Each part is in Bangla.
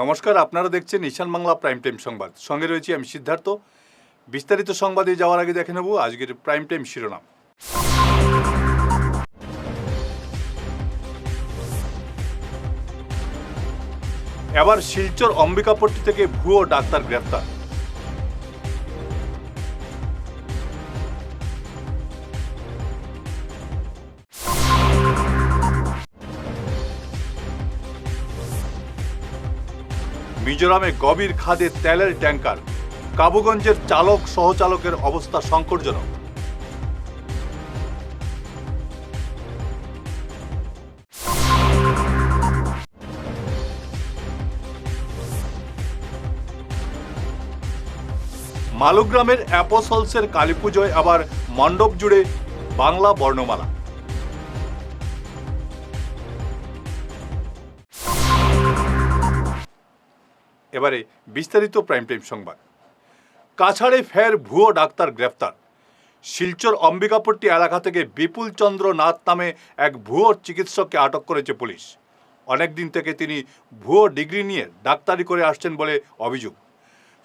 নমস্কার, আপনারা দেখছেন ঈশান বাংলা প্রাইম টাইম সংবাদ। সঙ্গে রয়েছি আমি সিদ্ধার্থ। বিস্তারিত সংবাদে যাওয়ার আগে দেখে নেব আজকের প্রাইম টাইম শিরোনাম। এবার শিলচর অম্বিকাপট্টি থেকে ভুয়ো ডাক্তার গ্রেপ্তার। মিজোরামে গভীর খাদে তেলের ট্যাঙ্কার কাবুগঞ্জের চালক, সহচালকের অবস্থা সংকটজনক। মালুগ্রামের অ্যাপোসলসের কালীপুজোয় আবার মণ্ডপ জুড়ে বাংলা বর্ণমালা। এবারে বিস্তারিত প্রাইম টাইম সংবাদ। কাছাড়ে ফের ভুয়ো ডাক্তার গ্রেফতার। শিলচর অম্বিকাপট্টি এলাকা থেকে বিপুল চন্দ্র নাথ নামে এক ভুয়ো চিকিৎসককে আটক করেছে পুলিশ। অনেক দিন থেকে তিনি ভুয়ো ডিগ্রি নিয়ে ডাক্তারি করে আসছেন বলে অভিযোগ।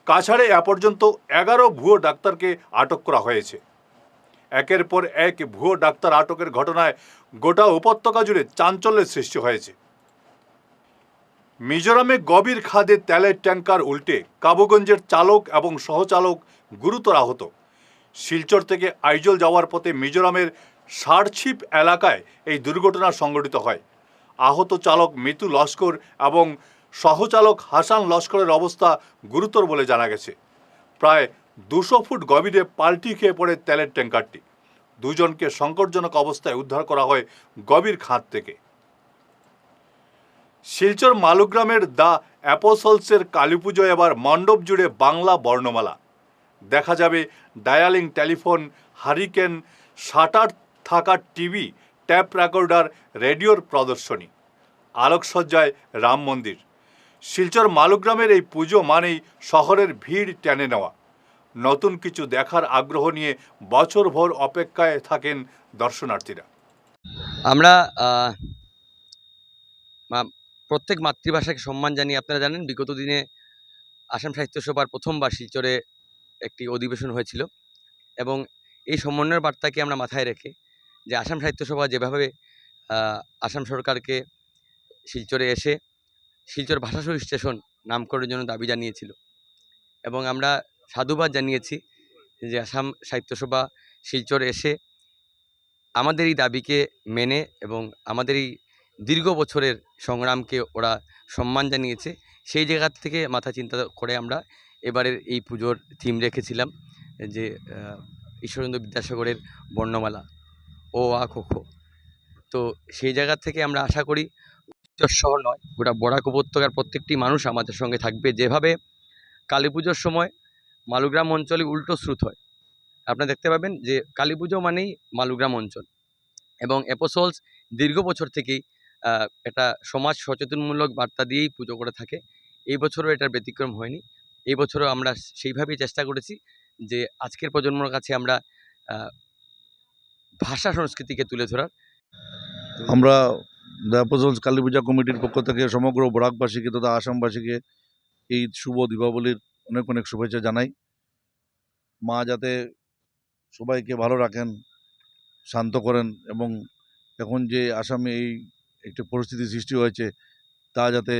কাছাড়ে এ পর্যন্ত এগারো ভুয়ো ডাক্তারকে আটক করা হয়েছে। একের পর এক ভুয়ো ডাক্তার আটকের ঘটনায় গোটা উপত্যকা জুড়ে চাঞ্চল্যের সৃষ্টি হয়েছে। মিজোরামে গভীর খাদে তেলের ট্যাঙ্কার উল্টে কাবুগঞ্জের চালক এবং সহচালক গুরুতর আহত। শিলচর থেকে আইজল যাওয়ার পথে মিজোরামের সারছিপ এলাকায় এই দুর্ঘটনা সংঘটিত হয়। আহত চালক মিতু লস্কর এবং সহচালক হাসান লস্করের অবস্থা গুরুতর বলে জানা গেছে। প্রায় দুশো ফুট গভীরে পাল্টি খেয়ে পড়ে তেলের ট্যাঙ্কারটি দুজনকে সংকটজনক অবস্থায় উদ্ধার করা হয় গভীর খাত থেকে। শিলচর মালুগ্রামের দ্য অ্যাপোসলসের কালীপুজো এবার মণ্ডপ জুড়ে বাংলা বর্ণমালা। দেখা যাবে ডায়ালিং টেলিফোন, হারিকেন, শাটার থাকা টিভি, ট্যাপ রেকর্ডার, রেডিওর প্রদর্শনী। আলোকসজ্জায় রাম মন্দির। শিলচর মালুগ্রামের এই পুজো মানেই শহরের ভিড় টেনে নেওয়া। নতুন কিছু দেখার আগ্রহ নিয়ে বছরভর অপেক্ষায় থাকেন দর্শনার্থীরা। আমরা প্রত্যেক মাতৃভাষাকে সম্মান জানিয়ে আপনারা জানেন, বিগত দিনে আসাম সাহিত্য সভার প্রথমবার শিলচরে একটি অধিবেশন হয়েছিল এবং এই সমন্বয়ের বার্তাকে আমরা মাথায় রেখে যে আসাম সাহিত্য সভা যেভাবে আসাম সরকারকে শিলচরে এসে শিলচর ভাষাশহী স্টেশন নামকরণের জন্য দাবি জানিয়েছিল এবং আমরা সাধুবাদ জানিয়েছি যে আসাম সাহিত্য সভা শিলচর এসে আমাদের এই দাবিকে মেনে এবং আমাদের এই দীর্ঘ বছরের সংগ্রামকে ওরা সম্মান জানিয়েছে। সেই জায়গা থেকে মাথা চিন্তা করে আমরা এবারের এই পুজোর থিম রেখেছিলাম যে আহ, ঈশ্বরেন্দ্র বিদ্যাসাগরের বর্ণমালা ও আ খো তো সেই জায়গা থেকে আমরা আশা করি শহর নয় গোটা বরাক উপত্যকার প্রত্যেকটি মানুষ আমাদের সঙ্গে থাকবে। যেভাবে কালী পুজোর সময় মালুগ্রাম অঞ্চলে উল্টো স্রোত হয়। আপনারা দেখতে পাবেন যে কালী পুজো মানেই মালুগ্রাম অঞ্চল। এবং অ্যাপোসলস দীর্ঘ বছর থেকেই একটা সমাজ সচেতনমূলক বার্তা দিয়েই পুজো করে থাকে। এই বছরও এটার ব্যতিক্রম হয়নি। এই বছরও আমরা সেইভাবেই চেষ্টা করেছি যে আজকের প্রজন্মর কাছে আমরা ভাষা সংস্কৃতিকে তুলে ধরার। আমরা দ্য অ্যাপোজলস কালী পূজা কমিটির পক্ষ থেকে সমগ্র বরাকবাসীকে তথা আসামবাসীকে এই শুভ, দীপাবলির অনেক অনেক শুভেচ্ছা জানাই। মা যাতে সবাইকে ভালো রাখেন, শান্ত করেন এবং এখন যে আসামে এই একটি পরিস্থিতি সৃষ্টি হয়েছে, তা যাতে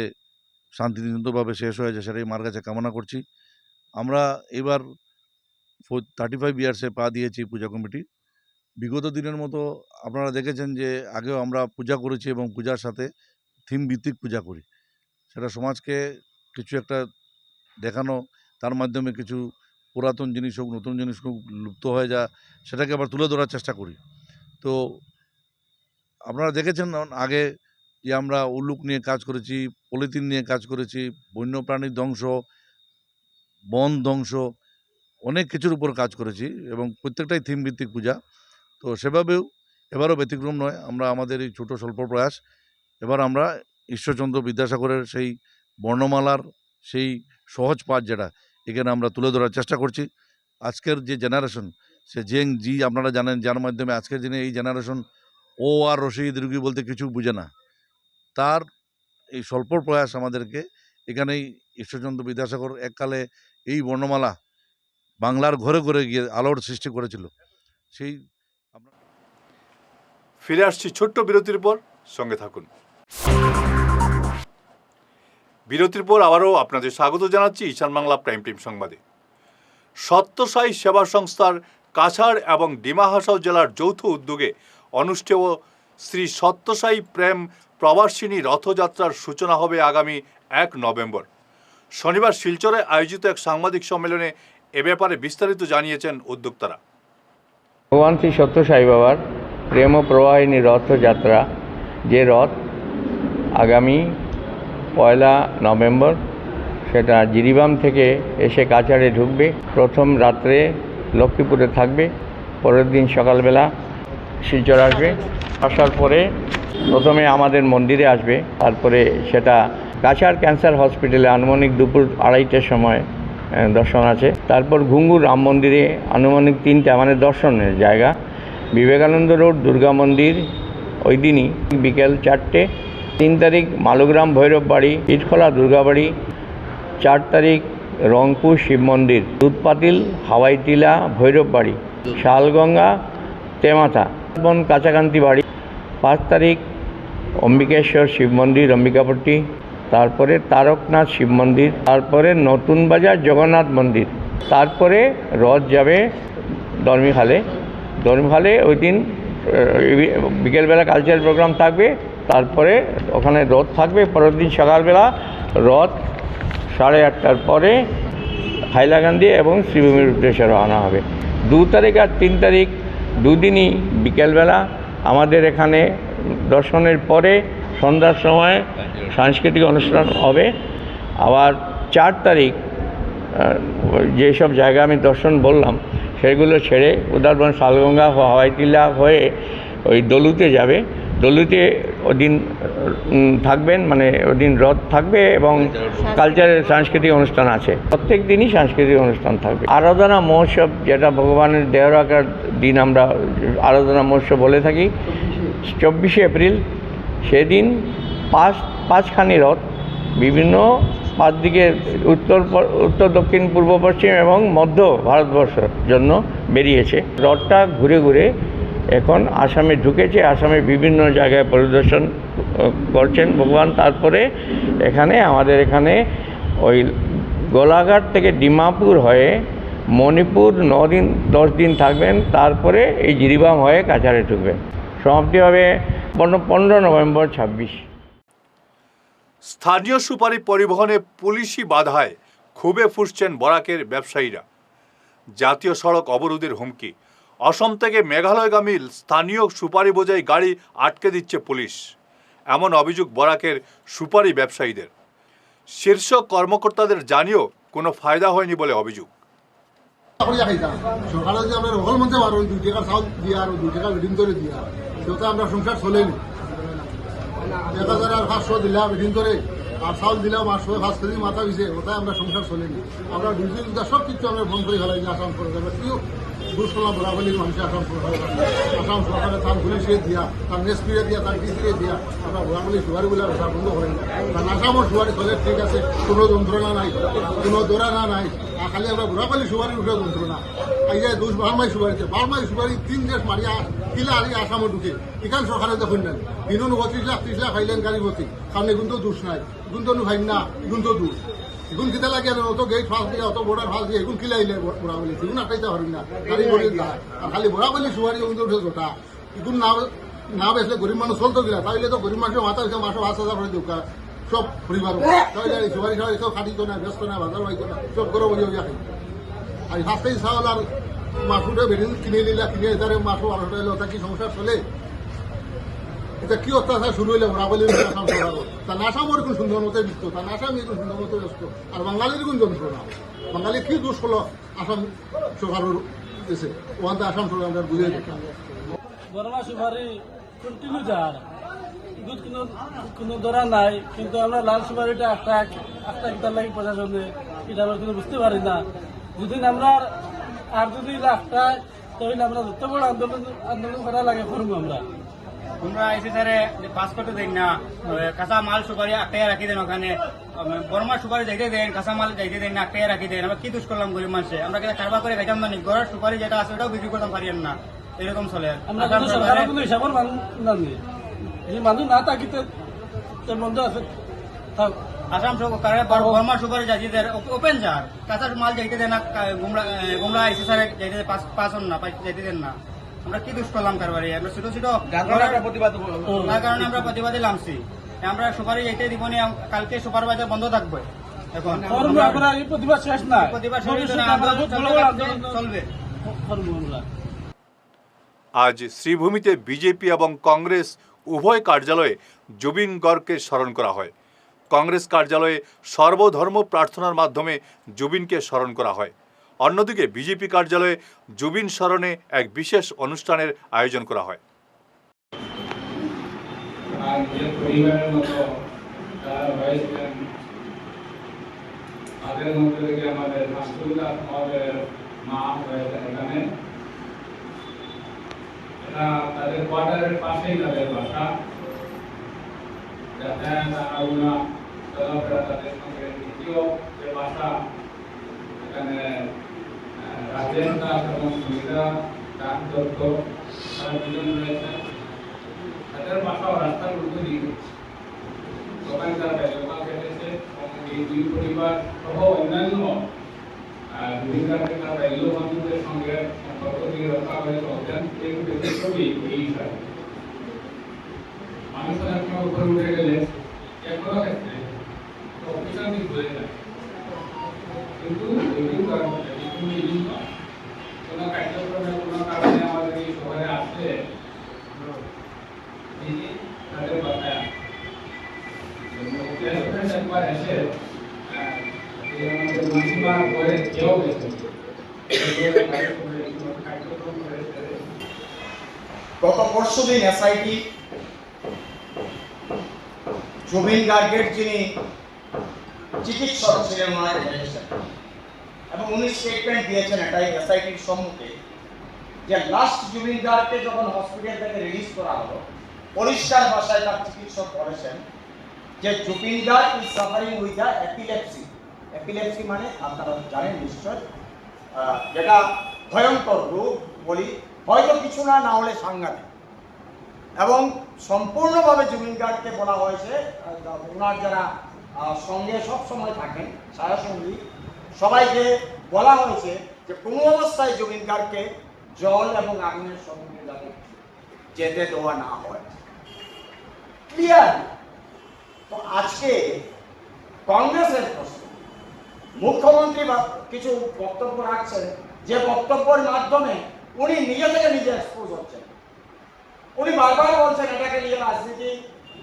শান্তিনিতভাবে শেষ হয়েছে সেটাই মার কাছে কামনা করছি। আমরা এবার থার্টি ফাইভ ইয়ার্সে পা দিয়েছি পূজা কমিটি। বিগত দিনের মতো আপনারা দেখেছেন যে আগেও আমরা পূজা করেছি এবং পূজার সাথে থিম ভিত্তিক পূজা করি। সেটা সমাজকে কিছু একটা দেখানো, তার মাধ্যমে কিছু পুরাতন জিনিস হোক, নতুন জিনিস হোক, লুপ্ত হয়ে যা, সেটাকে আবার তুলে ধরার চেষ্টা করি। তো আপনারা দেখেছেন আগে যে আমরা উল্লুক নিয়ে কাজ করেছি, পলিথিন নিয়ে কাজ করেছি, বন্যপ্রাণীর ধ্বংস, বন ধ্বংস, অনেক কিছুর উপর কাজ করেছি এবং প্রত্যেকটাই থিম ভিত্তিক পূজা। তো সেভাবেও এবারও ব্যতিক্রম নয়, আমরা আমাদের এই ছোটো স্বল্প প্রয়াস। এবার আমরা ঈশ্বরচন্দ্র বিদ্যাসাগরের সেই বর্ণমালার সেই সহজ পাঠ যেটা, এখানে আমরা তুলে ধরার চেষ্টা করছি। আজকের যে জেনারেশন সে জেং জি আপনারা জানেন, যার মাধ্যমে আজকের দিনে এই জেনারেশন ও আর রশিদ রুগী বলতে কিছু বুঝে না। তার এই স্বল্প প্রয়াস আমাদেরকে এখানেই ঈশ্বরচন্দ্র বিদ্যাসাগর এককালে এই বর্ণমালা বাংলার ঘরে ঘরে গিয়ে আলোর সৃষ্টি করেছিল। সেই ফিরে আসছি ছোট্ট বিরতির পর সঙ্গে থাকুন। বিরতির পর আবারও আপনাদের স্বাগত জানাচ্ছি ঈশান বাংলা প্রাইম টাইম সংবাদে। সত্যসাই সেবা সংস্থার কাছাড় এবং ডিমা হাসাও জেলার যৌথ উদ্যোগে অনুষ্ঠেয় শ্রী সত্যসাই প্রেম প্রবাসিনী রথযাত্রার সূচনা হবে আগামী এক নভেম্বর। শনিবার শিলচরে আয়োজিত এক সাংবাদিক সম্মেলনে এ ব্যাপারে বিস্তারিত জানিয়েছেন উদ্যোক্তারা। ভগবান শ্রী সত্যসাই বাবার প্রেম প্রবাহিনী রথযাত্রা, যে রথ আগামী পয়লা নভেম্বর সেটা জিরিবাম থেকে এসে কাছাড়ে ঢুকবে, প্রথম রাত্রে লক্ষ্মীপুরে থাকবে, পরের দিন সকালবেলা শিলচর আসবে। আসার পরে প্রথমে আমাদের মন্দিরে আসবে। তারপরে সেটা কাছার ক্যান্সার হসপিটালে আনুমানিক দুপুর আড়াইটার সময় দর্শন আছে। তারপর ঘুঙ্গুর রাম মন্দিরে আনুমানিক তিনটা মানে দর্শনের জায়গা। বিবেকানন্দ রোড, দুর্গা মন্দির, ওই দিনই বিকেল চারটে। তিন তারিখ মালুগ্রাম ভৈরব বাড়ি ইটখোলা দুর্গাবাড়ি চার তারিখ রংপুর শিব মন্দির, দুধপাতিল হাওয়াই টিলা ভৈরব বাড়ি, শালগঙ্গা তেমাথা বন কাছাকান্তি বাড়ি। পাঁচ তারিখ অম্বিকেশ্বর শিব মন্দির অম্বিকাপট্টি তারপরে তারকনাথ শিব মন্দির, তারপরে নতুন বাজার জগন্নাথ মন্দির। তারপরে রথ যাবে দর্মিখালে দর্মিখালে ওই দিন বিকেলবেলা কালচারাল প্রোগ্রাম থাকবে। তারপরে ওখানে রথ থাকবে। পরের দিন সকালবেলা রথ সাড়ে আটটার পরে হাইলাকান্দি এবং শ্রীভূমির উদ্দেশ্যে রওনা হবে। দু তারিখ আর তিন তারিখ দুদিনই বিকেলবেলা আমাদের এখানে দর্শনের পরে সন্ধ্যার সময় সাংস্কৃতিক অনুষ্ঠান হবে। আবার চার তারিখ যেসব জায়গা আমি দর্শন বললাম, সেগুলো ছেড়ে উদারবন, শালগঙ্গা হাওয়াইটিলা হয়ে ওই দলুতে যাবে। দলুতে ওদিন থাকবেন মানে ওদিন রথ থাকবে এবং কালচারের সাংস্কৃতিক অনুষ্ঠান আছে। প্রত্যেক দিনই সাংস্কৃতিক অনুষ্ঠান থাকবে। আরাধনা মহোৎসব যেটা ভগবানের দেহ রাখার দিন আমরা আরাধনা মহোৎসব বলে থাকি চব্বিশে এপ্রিল সেদিন পাঁচ পাঁচখানি রথ বিভিন্ন পাঁচ দিকে উত্তর উত্তর দক্ষিণ পূর্ব পশ্চিম এবং মধ্য ভারতবর্ষের জন্য বেরিয়েছে। রথটা ঘুরে ঘুরে এখন আসামে ঢুকেছে, আসামে বিভিন্ন জায়গায় পরিদর্শন করছেন ভগবান। তারপরে এখানে আমাদের এখানে ওই গোলাঘাট থেকে ডিমাপুর হয়ে মণিপুর ন দিন দশ দিন থাকবেন। তারপরে এই জিরিবাম হয়ে কাছাড়ে ঢুকবেন। সমাপ্তি হবে পনেরো নভেম্বর ছাব্বিশ। স্থানীয় সুপারি পরিবহনে পুলিশি বাধায় ক্ষোভে ফুসছেন বরাকের ব্যবসায়ীরা। জাতীয় সড়ক অবরোধের হুমকি অসম থেকে মেঘালয়গামী স্থানীয় সুপারি বোঝাই গাড়ি আটকে দিচ্ছে পুলিশ। এমন অভিযোগ বরাকের সুপারি ব্যবসায়ীদের। শীর্ষ কর্মকর্তাদের জানিয়েও কোনো ফায়দা হয়নি বলে অভিযোগ। আমরা আর করে সেটা আমরা সংসার চলেনি। দিলাম করে আর দিলাম মাথা ওটাই আমরা সংসার আমরা সব কিছু আমরা বন্ধ করে ফেলাই আসাম সরকার। কিও ঘুষ করলাম বরাবলির মানুষের আসাম আসাম সরকারে তার পুলিশে দিয়া, তার নেসপিরে দিয়া, তার ডিসিরে দিয়া, আমরা বরাবলি সুয়ারি বলে ব্যবসা বন্ধ করেন। কারণ আসামর সুয়ারি চলে, ঠিক আছে, কোনো যন্ত্রণা নাই, কোনো দৌড়ানা নাই, আর খালি আমরা ঘোরাপালি সুপারি উঠে যন্ত্রণা। এই যে দুশ বারমাই সুপারিতে বারমাই সুপারি তিন দেশ মারিয়া কিলা আরি আসামে ঢুকে এখান সরকারে দেখুন না দিনও পঁচিশ লাখ, ত্রিশ লাখ খাইলেন গাড়ি ভর্তি কারণ এগুন তো দোষ নাই। এগুন তো না এগুন তো দোষ। এগুন কিতা লাগে না অত গেট ফাঁস দিয়ে, অত বর্ডার ফাঁস দিয়ে, এগুন কিলা আইলে বরাবলি এগুন আটাইতে পারি না গাড়ি বলি আর খালি বরাবলি সুপারি এগুন তো উঠে জোটা এগুন না না বেসলে গরিব মানুষ চলতো গিলা। তাইলে তো গরিব মানুষের মাথা হয়েছে মাসে পাঁচ হাজার করে দোকান সব পরিবার তাইলে সুপারি খাওয়াই সব খাটিত না ব্যস্ত না বাজার বাইতো না সব গরম হয়ে যাই আর ফার্স্টেই চাউল আর মাছুটা বেরিয়ে কিনে নিলা কিনে মাছও বারোটা এলো ওটা কি সংসার চলে? এটা কি অত্যাচার শুরু হইলে? ওরা আসাম সরকার তা আসামের কোন সুন্দর মতো ব্যস্ত তা আসাম কোন সুন্দর মতো ব্যস্ত। আর বাঙালির কোন যন্ত্রণা বাঙালি কি দোষ হলো? আসাম সরকারের এসে। ওখান আসাম সরকার বুঝে দেখলাম। বর্মা কন্টিনিউ যার দুধ কোনো কোনো ধরা নাই, কিন্তু আমরা লাল সুপারিটা একটা একটা লাগে প্রশাসনে এটা আমরা বুঝতে পারি না। যদি আমরা, আর যদি লাখটা তাহলে আমরা যত বড় আন্দোলন আন্দোলন করা লাগে করব আমরা। তোমরা এসে স্যারে পাস করতে দেন না কাঁচা মাল সুপারি আটটাই রাখি দেন ওখানে। বর্মা সুপারি যাইতে দেন কাঁচা মাল যাইতে দেন না আটটাই রাখি দেন। আমরা কি দোষ করলাম গরিব মানুষে? আমরা কেন কারবার করে খাইতাম না? ঘরের সুপারি যেটা আছে ওটাও বিক্রি করতাম পারি না। এরকম চলে। কিন্তু কোনো হিসাবের মানুষ না থাকিতে বন্ধ আছে। থাক। আসাম বর্মা সুপারি যাইতে দেন। ওপেন যার। কাঁচা মাল যাইতে দেন না গুমরা গুমরা এসে স্যারে যাইতে পাস পাস হন না যাইতে দেন না। আমরা কি দোষ করলাম কারবারে? আমরা ছোট ছোট প্রতিবাদ তার কারণে আমরা প্রতিবাদে নামছি। আমরা সুপারি যেতে দিব না কালকে সুপার বাজার বন্ধ থাকবে। এখন প্রতিবাদ শেষ না প্রতিবাদ চলবে, আজ শ্রীভূমিতে বিজেপি এবং কংগ্রেস উভয় কার্যালয়ে জুবিন গর্গকে স্মরণ করা হয়। কংগ্রেস কার্যালয়ে সর্বধর্ম প্রার্থনার মাধ্যমে জুবিনকে স্মরণ করা হয়। অন্যদিকে বিজেপি কার্যালয়ে জুবিন স্মরণে এক বিশেষ অনুষ্ঠানের আয়োজন করা হয়। তাদের কোয়ার্টারের পাশেই তাদের বাসা। তাদের সঙ্গে দ্বিতীয় যে বাসা এখানে রাজেন দাস এবং সুবিধা দাস দত্ত তারা দুজন রয়েছেন তাদের বাসাও রাস্তার দিকে দোকান তারা দোকান কেটেছে এবং এই দুই পরিবার সহ অন্যান্য ভূমিকাকে তারা এগুলো বন্ধুদের সঙ্গে সম্পর্ক দিয়ে রক্ষা করে চলতেন এই এই হিসাবে মানুষ অনেক উপরে উঠে গেলে কোনো ক্ষেত্রে অফিসার দিক হয়ে যায় কিন্তু এগুলো কোনো কার্যক্রমে কোনো কারণে আমাদের এই শহরে আসলে তিনি তাদের বাসায় আসেন। একবার এসে আহ, এই সেরে গত পরশু দিন এসআইটি গার্গের যিনি চিকিৎসক ছিলেন বলেছেন এবং উনি স্টেটমেন্ট দিয়েছেন এটাই এসআইটির সম্মুখে যে লাস্ট জুবিন যখন হসপিটাল থেকে রিলিজ করা হলো, পরিষ্কার ভাষায় তার চিকিৎসক বলেছেন যে Zubeen Garg is suffering with the epilepsy epilepsy মানে আপনারা জানেন নিশ্চয়। যেটা ভয়ঙ্কর রোগ বলি, হয়তো কিছু না না হলে সাংঘাতিক। এবং সম্পূর্ণভাবে জুবিন গার্গকে বলা হয়েছে ওনার যারা সঙ্গে সব সময় থাকেন, ছায়াসঙ্গী, সবাইকে বলা হয়েছে যে কোনো অবস্থায় জুবিন গার্গকে জল এবং আগুনের সম্মুখে যাতে যেতে দেওয়া না হয়। ক্লিয়ার তো আজকে কংগ্রেসের প্রশ্ন মুখ্যমন্ত্রী কিছু বক্তব্য রাখছেন, যে বক্তব্যের মাধ্যমে উনি নিজে থেকে নিজে এক্সপোজ হচ্ছেন। উনি বারবার বলছেন এটাকে নিয়ে রাজনীতি,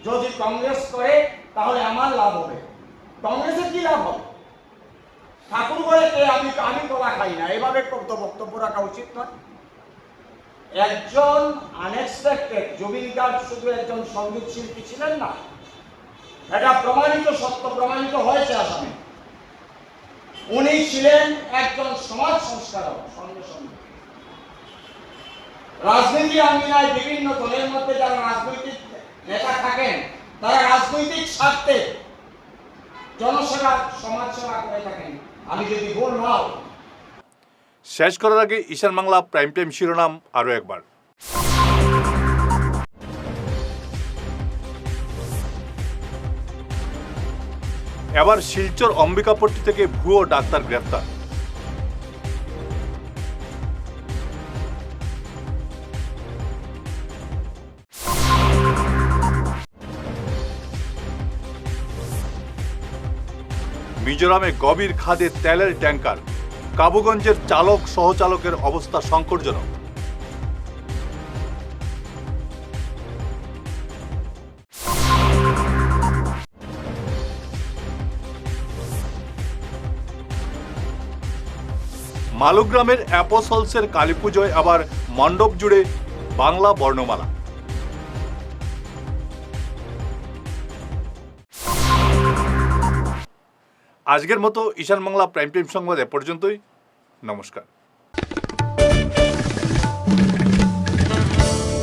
যদি কংগ্রেস করে, তাহলে আমার লাভ হবে। কংগ্রেসের কি লাভ হবে? ঠাকুর বলে কে, আমি আমি কলা খাই না। এভাবে তো বক্তব্য রাখা উচিত নয়। একজন আনএক্সপেক্টেড জুবিন গার্গ শুধু একজন সংগীত শিল্পী ছিলেন না। এটা প্রমাণিত, সত্য প্রমাণিত হয়েছে আসামে। উনি ছিলেন একজন সমাজ সংস্কারক সঙ্গে সঙ্গে। রাজনীতি আঙ্গিনায় বিভিন্ন দলের মধ্যে যারা রাজনৈতিক নেতা থাকেন তারা রাজনৈতিক স্বার্থে জনসেবা সমাজ সেবা করে থাকেন। আমি যদি ভুল না হই, শেষ করার আগে ঈশান বাংলা প্রাইম টাইম শিরোনাম আরও একবার। এবার শিলচর অম্বিকাপট্টি থেকে ভুয়ো ডাক্তার গ্রেপ্তার। মিজোরামে গভীর খাদে তেলের ট্যাঙ্কার কাবুগঞ্জের চালক, সহচালকের অবস্থা সংকটজনক। মালুগ্রামের অ্যাপোসলসের কালী পুজোয় আবার মণ্ডপ জুড়ে বাংলা বর্ণমালা। আজকের মতো ঈশান বাংলা প্রাইম টাইম সংবাদ এ পর্যন্তই। নমস্কার।